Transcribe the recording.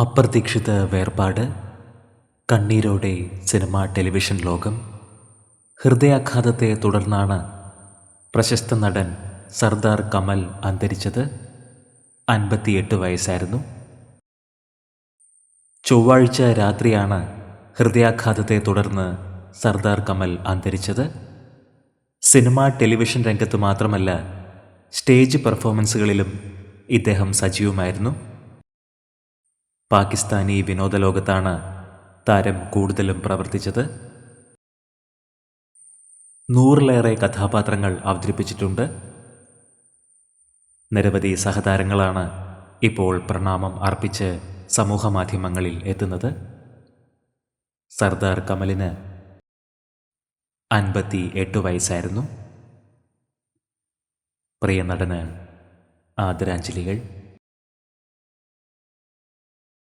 അപ്രതീക്ഷിത വേർപാട് കണ്ണീരോടെ സിനിമ ടെലിവിഷൻ ലോകം ഹൃദയാഘാതത്തെ തുടർന്നാണ് പ്രശസ്ത നടൻ സർദാർ കമൽ അന്തരിച്ചത് അൻപത്തിയെട്ട് വയസ്സായിരുന്നു. ചൊവ്വാഴ്ച രാത്രിയാണ് ഹൃദയാഘാതത്തെ തുടർന്ന് സർദാർ കമൽ അന്തരിച്ചത്. സിനിമ ടെലിവിഷൻ രംഗത്ത് മാത്രമല്ല സ്റ്റേജ് പെർഫോമൻസുകളിലും ഇദ്ദേഹം സജീവമായിരുന്നു. പാകിസ്ഥാനി വിനോദലോകത്താണ് താരം കൂടുതലും പ്രവർത്തിച്ചത്. നൂറിലേറെ കഥാപാത്രങ്ങൾ അവതരിപ്പിച്ചിട്ടുണ്ട്. നിരവധി സഹതാരങ്ങളാണ് ഇപ്പോൾ പ്രണാമം അർപ്പിച്ച് സമൂഹമാധ്യമങ്ങളിൽ എത്തുന്നത്. സർദാർ കമലിന് അൻപത്തി എട്ട് വയസ്സായിരുന്നു. പ്രിയ നടന് ആദരാഞ്ജലികൾ.